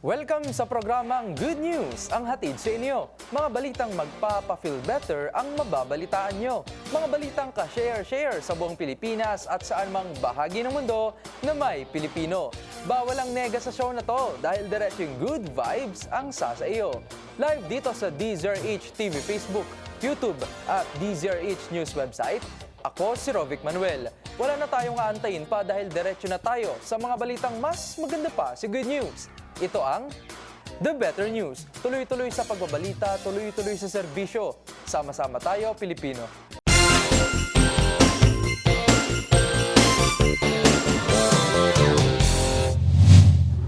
Welcome sa programang Good News, ang hatid sa inyo. Mga balitang magpapa-feel better ang mababalitaan nyo. Mga balitang ka-share-share sa buong Pilipinas at saan mang bahagi ng mundo na may Pilipino. Bawal ang nega sa show na to dahil diretsong good vibes ang sasa iyo. Live dito sa DZRH TV Facebook, YouTube at DZRH News website. Ako si Rovic Manuel. Wala na tayong aantayin pa dahil diretso na tayo sa mga balitang mas maganda pa si Good News. Ito ang The Better News. Tuloy-tuloy sa pagbabalita, tuloy-tuloy sa serbisyo. Sama-sama tayo, Pilipino.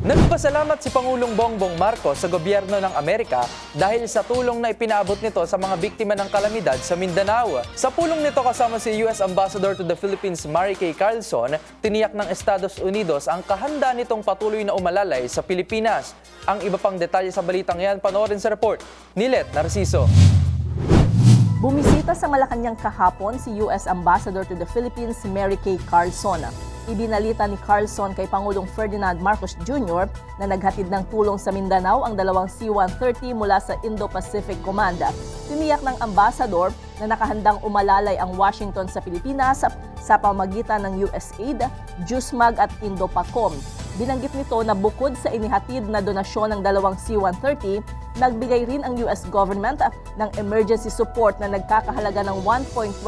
Nagpasalamat si Pangulong Bongbong Marcos sa gobyerno ng Amerika dahil sa tulong na ipinaabot nito sa mga biktima ng kalamidad sa Mindanao. Sa pulong nito kasama si US Ambassador to the Philippines Mary Kay Carlson, tiniyak ng Estados Unidos ang kahanda nitong patuloy na umalalay sa Pilipinas. Ang iba pang detalye sa balitang yan, panoorin sa report ni Let Narciso. Bumisita sa Malacanang kahapon si US Ambassador to the Philippines Mary Kay Carlson. Ibinalita ni Carlson kay Pangulong Ferdinand Marcos Jr. na naghatid ng tulong sa Mindanao ang dalawang C-130 mula sa Indo-Pacific Command. Tiniyak ng ambassador na nakahandang umalalay ang Washington sa Pilipinas sa pamagitan ng USAID, JUSMAG at Indopacom. Binanggit nito na bukod sa inihatid na donasyon ng dalawang C-130, nagbigay rin ang US government ng emergency support na nagkakahalaga ng 1.25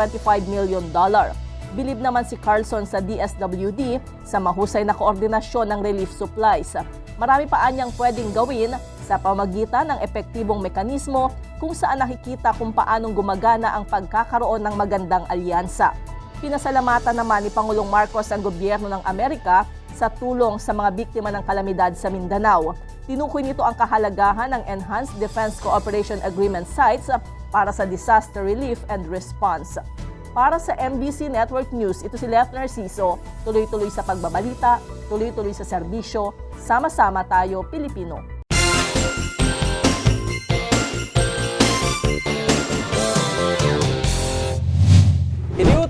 million dollar. Bilib naman si Carlson sa DSWD sa mahusay na koordinasyon ng relief supplies. Marami pa anyang pwedeng gawin sa pamagitan ng epektibong mekanismo kung saan nakikita kung paanong gumagana ang pagkakaroon ng magandang alyansa. Pinasalamatan naman ni Pangulong Marcos ang gobyerno ng Amerika sa tulong sa mga biktima ng kalamidad sa Mindanao. Tinukoy nito ang kahalagahan ng Enhanced Defense Cooperation Agreement sites para sa disaster relief and response. Para sa MBC Network News, ito si Left Narciso, tuloy-tuloy sa pagbabalita, tuloy-tuloy sa serbisyo, sama-sama tayo Pilipino.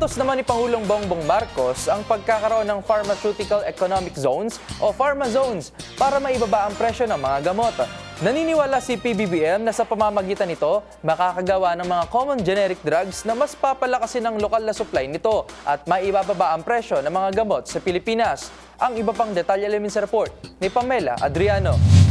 Iniutos naman ni Pangulong Bongbong Marcos ang pagkakaroon ng Pharmaceutical Economic Zones o Pharma Zones para maibaba ang presyo ng mga gamot. Naniniwala si PBBM na sa pamamagitan nito, makakagawa ng mga common generic drugs na mas papalakasin ang lokal na supply nito at maibababa ang presyo ng mga gamot sa Pilipinas. Ang iba pang detalye alamin sa report ni Pamela Adriano.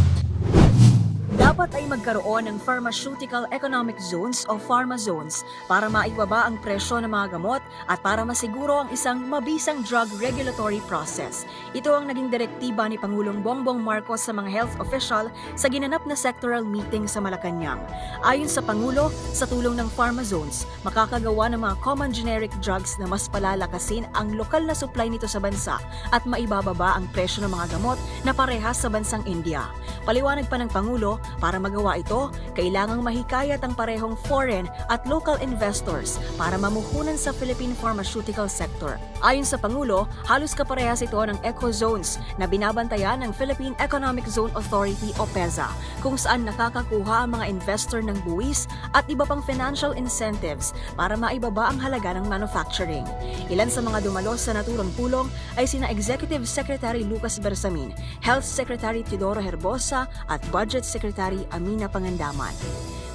Dapat ay magkaroon ng Pharmaceutical Economic Zones o Pharma Zones para maibaba ang presyo ng mga gamot at para masiguro ang isang mabisang drug regulatory process. Ito ang naging direktiba ni Pangulong Bongbong Marcos sa mga health official sa ginanap na sectoral meeting sa Malacanang. Ayon sa Pangulo, sa tulong ng Pharma Zones, makakagawa ng mga common generic drugs na mas palalakasin ang lokal na supply nito sa bansa at maibababa ang presyo ng mga gamot na parehas sa bansang India. Paliwanag pa ng Pangulo, para magawa ito, kailangang mahikayat ang parehong foreign at local investors para mamuhunan sa Philippine pharmaceutical sector. Ayon sa Pangulo, halos kaparehas ito ng Eco Zones na binabantayan ng Philippine Economic Zone Authority o PEZA, kung saan nakakakuha ang mga investor ng buwis at iba pang financial incentives para maibaba ang halaga ng manufacturing. Ilan sa mga dumalos sa naturang pulong ay sina Executive Secretary Lucas Bersamin, Health Secretary Teodoro Herbosa at Budget Secretary Amina Pangandaman.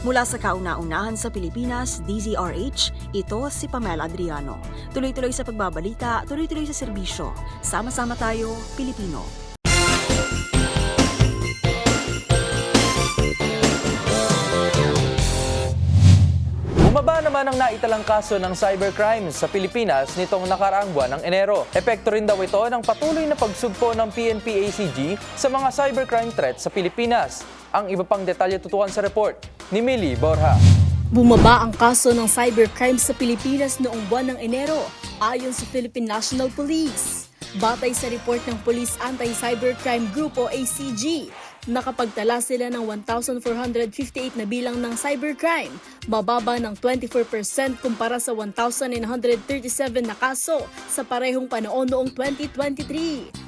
Mula sa kauna-unahan sa Pilipinas, DZRH, ito si Pamela Adriano. Tuloy-tuloy sa pagbabalita, tuloy-tuloy sa serbisyo. Sama-sama tayo, Pilipino. Bumaba naman ang naitalang kaso ng cybercrime sa Pilipinas nitong nakaraang buwan ng Enero. Epekto rin daw ito ng patuloy na pagsugpo ng PNP-ACG sa mga cybercrime threats sa Pilipinas. Ang iba pang detalye tutukan sa report ni Millie Borja. Bumaba ang kaso ng cybercrime sa Pilipinas noong buwan ng Enero ayon sa Philippine National Police. Batay sa report ng Police Anti-Cybercrime Group o ACG, nakapagtala sila ng 1,458 na bilang ng cybercrime, mababa ng 24% kumpara sa 1,937 na kaso sa parehong panahon noong 2023.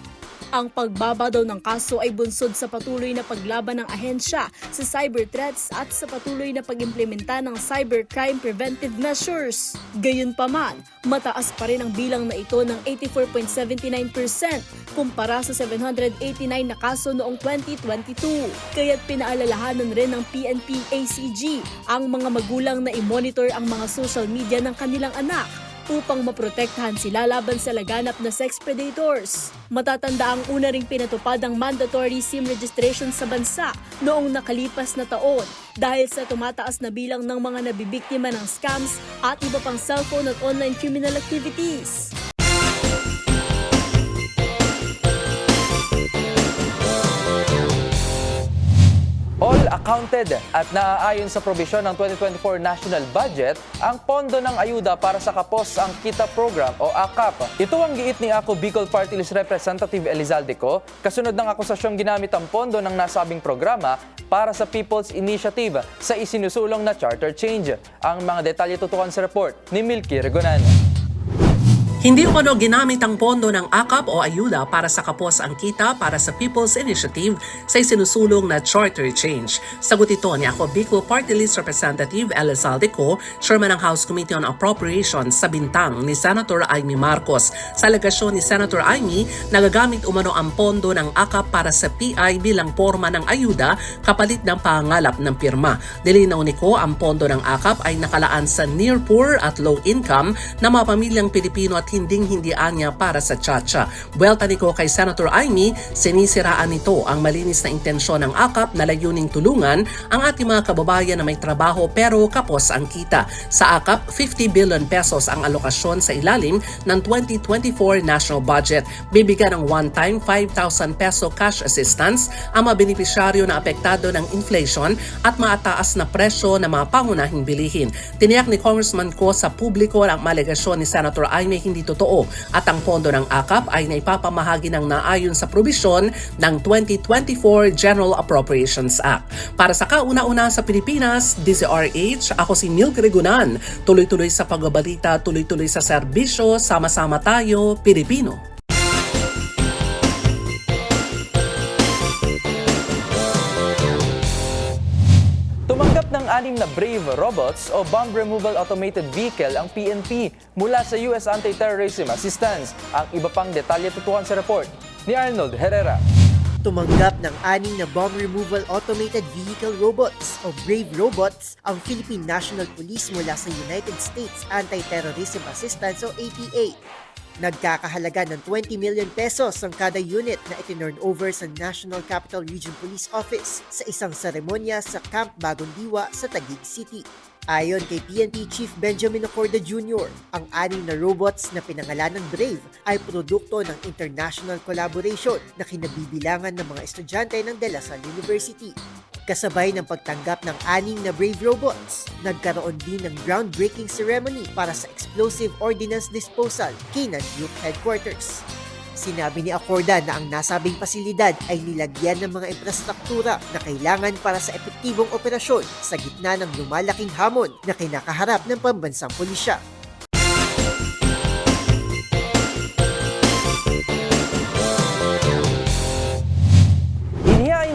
Ang pagbaba daw ng kaso ay bunsod sa patuloy na paglaban ng ahensya sa cyber threats at sa patuloy na pag-implementa ng cybercrime preventive measures. Gayunpaman, mataas pa rin ang bilang na ito ng 84.79% kumpara sa 789 na kaso noong 2022. Kaya't pinaalalahanan rin ng PNP-ACG ang mga magulang na i-monitor ang mga social media ng kanilang anak upang maprotektahan sila laban sa laganap na sex predators. Matatanda ang una ring pinatupad ang mandatory SIM registration sa bansa noong nakalipas na taon dahil sa tumataas na bilang ng mga nabibiktima ng scams at iba pang cellphone at online criminal activities. All accounted at naaayon sa probisyon ng 2024 national budget ang pondo ng ayuda para sa kapos ang Kita Program o AKAP. Ito ang giit ni Ako Bicol Party List Representative Elizalde ko kasunod ng akusasyong ginamit ang pondo ng nasabing programa para sa People's Initiative sa isinusulong na charter change. Ang mga detalye tutukan sa report ni Milky Regonan. Hindi umano ginamit ang pondo ng AKAP o ayuda para sa kapos ang kita para sa People's Initiative sa isinusulong na charter change. Sagot ito ni ako Bicol Party List Representative Elizalde Co, Chairman ng House Committee on Appropriations sa bintang ni Senator Amy Marcos. Sa alegasyon ni Senator Amy, nagagamit umano ang pondo ng AKAP para sa PI bilang forma ng ayuda kapalit ng pangalap ng pirma. Dilinaw ni Co, ang pondo ng AKAP ay nakalaan sa near poor at low income na mga pamilyang Pilipino at hinding-hindi anya para sa Chacha. Buwelta ni ko kay Senator Amy, sinisiraan nito ang malinis na intensyon ng AKAP na layuning tulungan ang ating mga kababayan na may trabaho pero kapos ang kita. Sa AKAP, 50 billion pesos ang alokasyon sa ilalim ng 2024 national budget. Bibigyan ng one-time 5,000 peso cash assistance ang mga benepisyaryo na apektado ng inflation at maataas na presyo ng mga pangunahing bilihin. Tiniyak ni Congressman ko sa publiko ang malegasyon ni Senator Aimee hindi totoo at ang pondo ng AKAP ay naipapamahagi ng naayon sa probisyon ng 2024 General Appropriations Act. Para sa kauna-una sa Pilipinas, DZRH, ako si Milk Regunan. Tuloy-tuloy sa pagbabalita, tuloy-tuloy sa serbisyo, sama-sama tayo, Pilipino. Anim na Brave robots o Bomb Removal Automated Vehicle ang PNP mula sa US Anti-Terrorism Assistance. Ang iba pang detalye tutukan sa report ni Arnold Herrera. Tumanggap ng aning na bomb removal automated vehicle robots o BRAVE robots ang Philippine National Police mula sa United States Anti-Terrorism Assistance o ATA. Nagkakahalaga ng 20 million pesos ang kada unit na itinurn over sa National Capital Region Police Office sa isang seremonya sa Camp Bagong Diwa sa Taguig City. Ayon kay PNP Chief Benjamin Ocorda Jr., ang anim na robots na pinangalan ng Brave ay produkto ng international collaboration na kinabibilangan ng mga estudyante ng De La Salle University. Kasabay ng pagtanggap ng anim na Brave robots, nagkaroon din ng groundbreaking ceremony para sa Explosive Ordnance Disposal, Kinan Youth Headquarters. Sinabi ni Acorda na ang nasabing pasilidad ay nilagyan ng mga infrastruktura na kailangan para sa epektibong operasyon sa gitna ng lumalaking hamon na kinakaharap ng pambansang pulisya.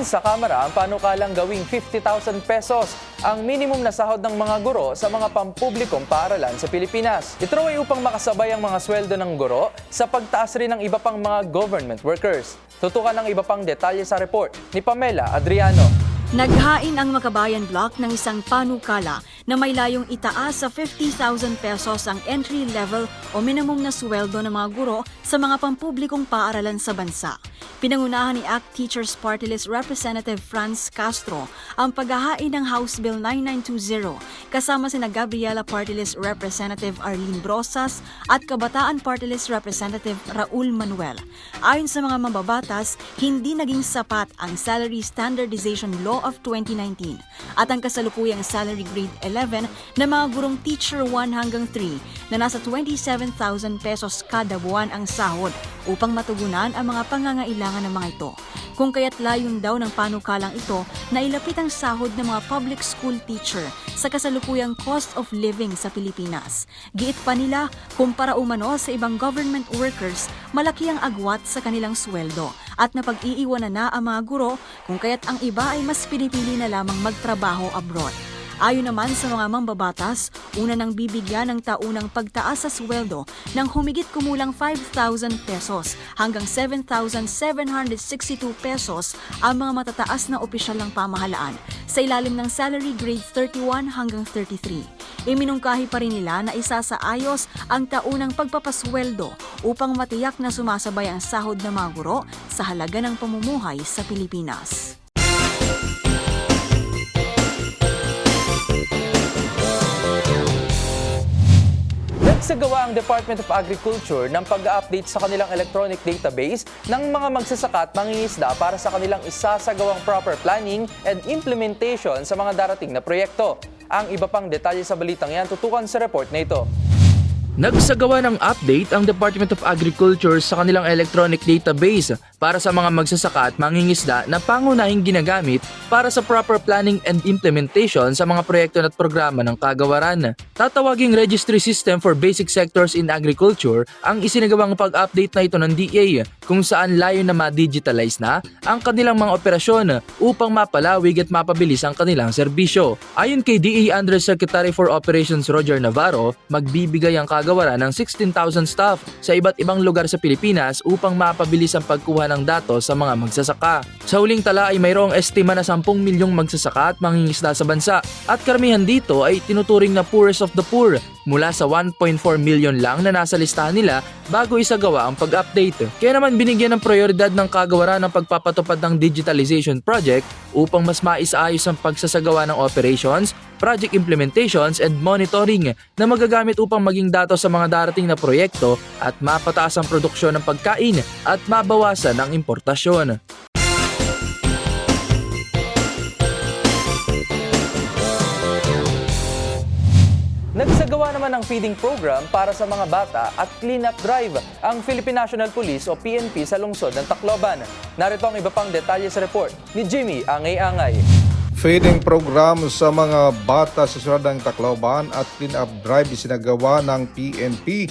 Sa Kamara ang panukalang gawing 50,000 pesos ang minimum na sahod ng mga guro sa mga pampublikong paaralan sa Pilipinas. Ito ay upang makasabay ang mga sweldo ng guro sa pagtaas rin ng iba pang mga government workers. Tutukan ng iba pang detalye sa report ni Pamela Adriano. Naghain ang Makabayan Block ng isang panukala na may layong itaas sa 50,000 pesos ang entry level o minimum na sweldo ng mga guro sa mga pampublikong paaralan sa bansa. Pinangunahan ni ACT Teachers Party List Representative Franz Castro ang paghahain ng House Bill 9920 kasama sina Gabriela Party List Representative Arlene Brosas at Kabataan Party List Representative Raul Manuel. Ayon sa mga mambabatas, hindi naging sapat ang Salary Standardization Law of 2019 at ang kasalukuyang salary grade 11 na mga gurong teacher 1 hanggang 3 na nasa 27,000 pesos kada buwan ang sahod upang matugunan ang mga pangangailangan ng mga ito. Kung kaya't layon daw ng panukalang ito na ilapit ang sahod ng mga public school teacher sa kasalukuyang cost of living sa Pilipinas. Giit pa nila, kumpara umano sa ibang government workers, malaki ang agwat sa kanilang sweldo at napag-iiwanan na ang mga guro kung kaya't ang iba ay mas pinipili na lamang magtrabaho abroad. Ayon naman sa mga mambabatas, una nang bibigyan ng taunang pagtaas sa sweldo ng humigit kumulang 5,000 pesos hanggang 7,762 pesos ang mga matataas na opisyal ng pamahalaan sa ilalim ng salary grade 31 hanggang 33. Iminungkahi pa rin nila na isa sa ayos ang taunang pagpapasweldo upang matiyak na sumasabay ang sahod ng mga guro sa halaga ng pamumuhay sa Pilipinas. Nagsagawa ang Department of Agriculture ng pag-update sa kanilang electronic database ng mga magsasaka at mangingisda para sa kanilang isasagawang proper planning and implementation sa mga darating na proyekto. Ang iba pang detalye sa balitang yan tutukan sa report na ito. Nagsagawa ng update ang Department of Agriculture sa kanilang electronic database para sa mga magsasaka at mangingisda na pangunahing ginagamit para sa proper planning and implementation sa mga proyekto at programa ng kagawaran. Tatawaging Registry System for Basic Sectors in Agriculture ang isinagawang pag-update na ito ng DA kung saan layo na ma-digitalize na ang kanilang mga operasyon upang mapalawig at mapabilis ang kanilang serbisyo. Ayon kay DA Undersecretary for Operations Roger Navarro, magbibigay ang kagawaran ng 16,000 staff sa iba't ibang lugar sa Pilipinas upang mapabilis ang pagkuha ng datos sa mga magsasaka. Sa huling tala ay mayroong estima na 10 milyong magsasaka at mangingisda sa bansa at karamihan dito ay tinuturing na poorest of the poor mula sa 1.4 million lang na nasa listahan nila bago isagawa ang pag-update. Kaya naman binigyan ng prioridad ng kagawaran ng pagpapatupad ng digitalization project upang mas maisaayos ang pagsasagawa ng operations, project implementations and monitoring na magagamit upang maging datos sa mga darating na proyekto at mapataas ang produksyon ng pagkain at mabawasan ang importasyon. Nagsagawa naman ng feeding program para sa mga bata at clean-up drive ang Philippine National Police o PNP sa lungsod ng Tacloban. Narito ang iba pang detalye sa report ni Jimmy Angay-Angay. Feeding program sa mga bata sa siyudad ng Tacloban at clean-up drive isinagawa ng PNP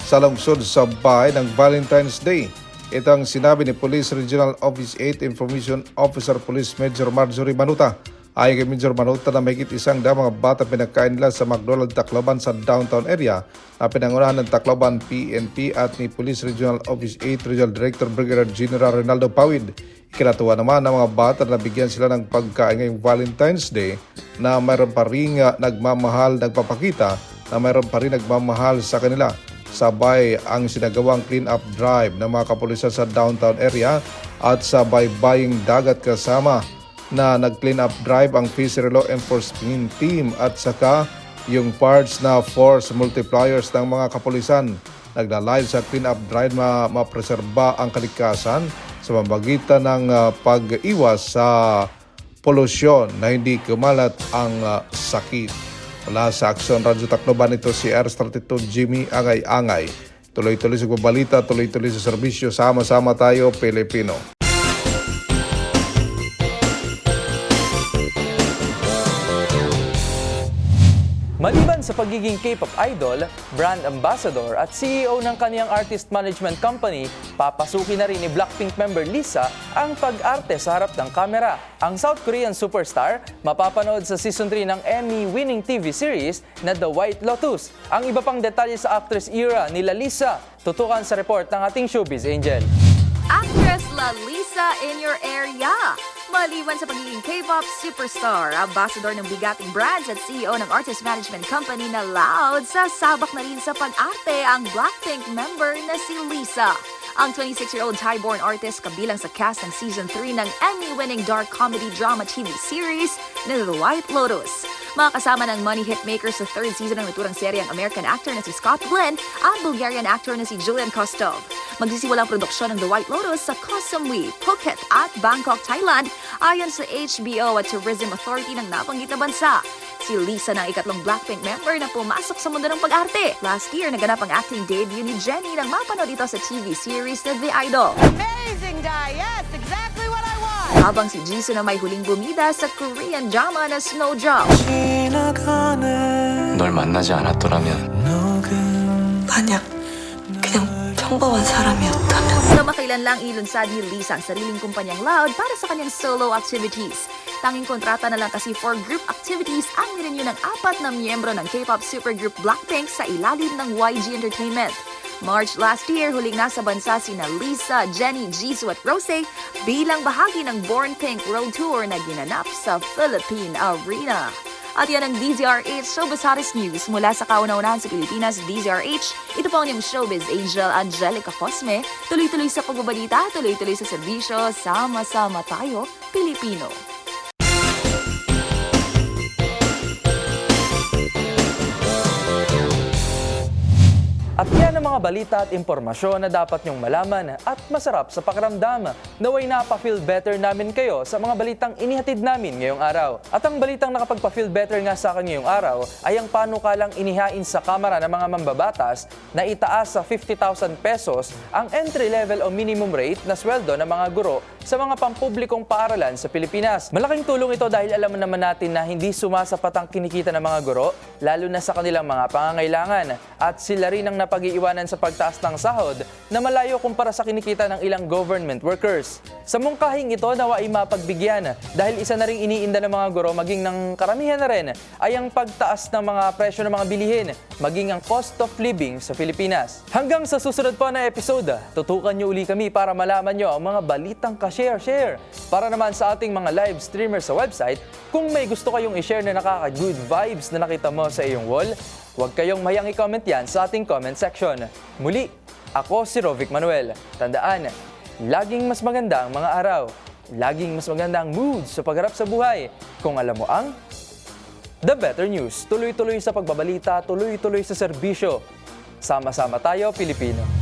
sa lungsod sa bahay ng Valentine's Day. Ito ang sinabi ni Police Regional Office 8 Information Officer Police Major Marjorie Manuta. Ayon kay Major Manuta na may isang daw mga bata pinagkain nila sa McDonald Tacloban sa downtown area na pinangunahan ng Tacloban PNP at ni Police Regional Office 8 Regional Director Brigadier General Ronaldo Pawid. Ikinatuwa naman ng mga bata na bigyan sila ng pagkain ngayong Valentine's Day na mayroon pa rin uh, nagmamahal, nagpapakita na mayroon pa rin nagmamahal sa kanila. Sabay ang sinagawang clean-up drive ng mga kapulisan sa downtown area at sa baybaying dagat kasama na nag-clean up drive ang Fishery Law Enforcement Team at saka yung parts na force multipliers ng mga kapulisan. Naglalay sa clean up drive na mapreserba ang kalikasan sa pamamagitan ng ah, pag-iwas sa polusyon na hindi kumalat ang ah, sakit. Mula sa Aksyon Radyo Tacloban ito si R32 Jimmy Angay-Angay. Tuloy-tuloy sa babalita, tuloy-tuloy sa serbisyo, sama-sama tayo Pilipino. Sa pagiging K-pop idol, brand ambassador at CEO ng kaniyang artist management company, papasukin na rin ni Blackpink member Lisa ang pag-arte sa harap ng kamera. Ang South Korean superstar mapapanood sa season 3 ng Emmy-winning TV series na The White Lotus. Ang iba pang detalye sa actress era nila Lisa, tutukan sa report ng ating showbiz angel. Actress La Lisa in your area. Maliban sa pagiging K-pop superstar, ambassador ng bigating brands at CEO ng artist management company na Loud, sasabak na rin sa pag-arte ang Blackpink member na si Lisa. Ang 26-year-old Thai-born artist kabilang sa cast ng season 3 ng Emmy-winning dark comedy drama TV series na The White Lotus. Makakasama ng money hitmaker sa third season ng naturang serye ang American actor na si Scott Glenn at Bulgarian actor na si Julian Kostov. Magsisiwalang produksyon ng The White Lotus sa Koh Samui, Phuket at Bangkok, Thailand ayon sa HBO at Tourism Authority ng nabanggit na bansa. Si Lisa na ikatlong Blackpink member na pumasok sa mundo ng pag-arte. Last year, naganap ang acting debut ni Jennie nang mapanood ito sa TV series na The Idol. Amazing guy, yes, exactly Habang si Jisoo na may huling bumida sa Korean drama na Snowdrop. 널 만나지 않았더라면 만약 그냥 평범한 사람이었다면 Kamakailan lang ilunsad ni Lisa ang sariling kumpanyang Loud para sa kanyang solo activities. Tanging kontrata na lang kasi for group activities ang nirenew ng apat na miyembro ng K-pop supergroup Blackpink sa ilalim ng YG Entertainment. March last year, huling nasa bansa sina Lisa, Jennie, Jisoo at Rosé bilang bahagi ng Born Pink World Tour na ginanap sa Philippine Arena. At yan ang DZRH Showbiz Hottest News mula sa kauna-unahan sa Pilipinas, DZRH. Ito po ang inyong showbiz angel, Angelica Cosme. Tuloy-tuloy sa pagbabalita, tuloy-tuloy sa serbisyo, sama-sama tayo, Pilipino. At yan ang mga balita at impormasyon na dapat nyong malaman at masarap sa pakiramdam. Naway napaka-feel better namin kayo sa mga balitang inihatid namin ngayong araw. At ang balitang nakapagpa-feel better nga sa akin ngayong araw ay ang panukalang inihain sa Kamara ng mga mambabatas na itaas sa 50,000 pesos ang entry level o minimum rate na sweldo ng mga guro sa mga pampublikong paaralan sa Pilipinas. Malaking tulong ito dahil alam naman natin na hindi sumasapat ang kinikita ng mga guro, lalo na sa kanilang mga pangangailangan. At sila rin ang napag-iiwanan sa pagtaas ng sahod na malayo kumpara sa kinikita ng ilang government workers. Sa mungkahing ito, nawa ay mapagbigyan dahil isa na rin iniinda ng mga guro maging ng karamihan na rin ay ang pagtaas ng mga presyo ng mga bilihin, maging ang cost of living sa Pilipinas. Hanggang sa susunod po na episode, tutukan niyo uli kami para malaman niyo ang mga balitang ka-share-share. Para naman sa ating mga live streamers sa website, kung may gusto kayong i-share na nakaka-good vibes na nakita mo sa iyong wall, huwag kayong mayang i-comment yan sa ating comment section. Muli, ako si Rovic Manuel. Tandaan, laging mas maganda ang mga araw. Laging mas maganda ang mood sa pagharap sa buhay. Kung alam mo ang The Better News. Tuloy-tuloy sa pagbabalita, tuloy-tuloy sa serbisyo. Sama-sama tayo, Pilipino.